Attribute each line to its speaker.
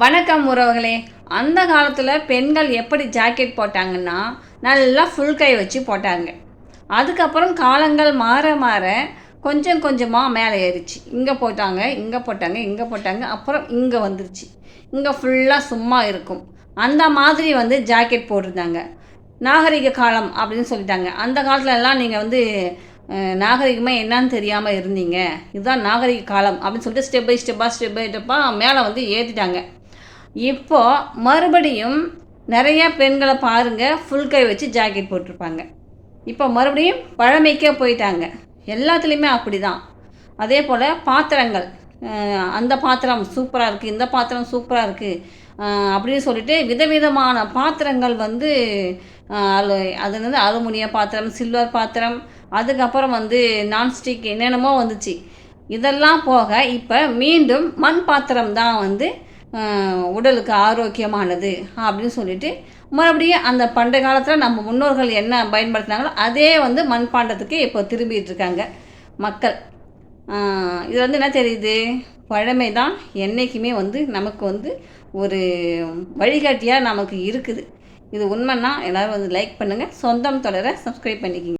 Speaker 1: வணக்கம் உறவுகளே. அந்த காலத்தில் பெண்கள் எப்படி ஜாக்கெட் போட்டாங்கன்னா நல்லா ஃபுல் கை வச்சு போட்டாங்க. அதுக்கப்புறம் காலங்கள் மாற மாற கொஞ்சம் கொஞ்சமாக மேலே ஏறிச்சு. இங்கே போட்டாங்க இங்கே போட்டாங்க இங்கே போட்டாங்க அப்புறம் இங்கே வந்துருச்சு. இங்கே ஃபுல்லாக சும்மா இருக்கும். அந்த மாதிரி வந்து ஜாக்கெட் போட்டிருந்தாங்க. நாகரிக காலம் அப்படின்னு சொல்லிட்டாங்க. அந்த காலத்துலலாம் நீங்கள் வந்து நாகரிகமாக என்னன்னு தெரியாமல் இருந்தீங்க. இதுதான் நாகரிக காலம் அப்படின்னு சொல்லிட்டு ஸ்டெப் பை ஸ்டெப்பாக ஸ்டெப் பை ஸ்டெப்பாக மேலே வந்து ஏற்றிட்டாங்க இப்போ மறுபடியும் நிறைய பெண்களை பாருங்கள் ஃபுல் கை வச்சு ஜாக்கெட் போட்டிருப்பாங்க. இப்போ மறுபடியும் பழமைக்கே போயிட்டாங்க. எல்லாத்துலேயுமே அப்படி தான் அதே போல் பாத்திரங்கள் அந்த பாத்திரம் சூப்பராக இருக்குது இந்த பாத்திரம் சூப்பராக இருக்குது அப்படின்னு சொல்லிட்டு விதவிதமான பாத்திரங்கள் வந்து அலு அது வந்து அலுமினிய பாத்திரம் சில்வர் பாத்திரம் அதுக்கப்புறம் வந்து நான்ஸ்டிக் என்னென்னமோ வந்துச்சு. இதெல்லாம் போக இப்போ மீண்டும் மண் பாத்திரம் தான் வந்து உடலுக்கு ஆரோக்கியமானது அப்படின்னு சொல்லிட்டு மறுபடியும் அந்த பண்டைய காலத்தில் நம்ம முன்னோர்கள் என்ன பயன்படுத்தினாங்களோ அதே வந்து மண்பாண்டத்துக்கு இப்போ திரும்பிட்டு இருக்காங்க மக்கள். இது வந்து என்ன தெரியுது? பழமை தான் என்றைக்குமே வந்து நமக்கு வந்து ஒரு வழிகாட்டியாக நமக்கு இருக்குது. இது உண்மைன்னா எல்லோரும் வந்து லைக் பண்ணுங்கள் சொந்தம் தொடர சப்ஸ்கிரைப் பண்ணிக்கிங்க.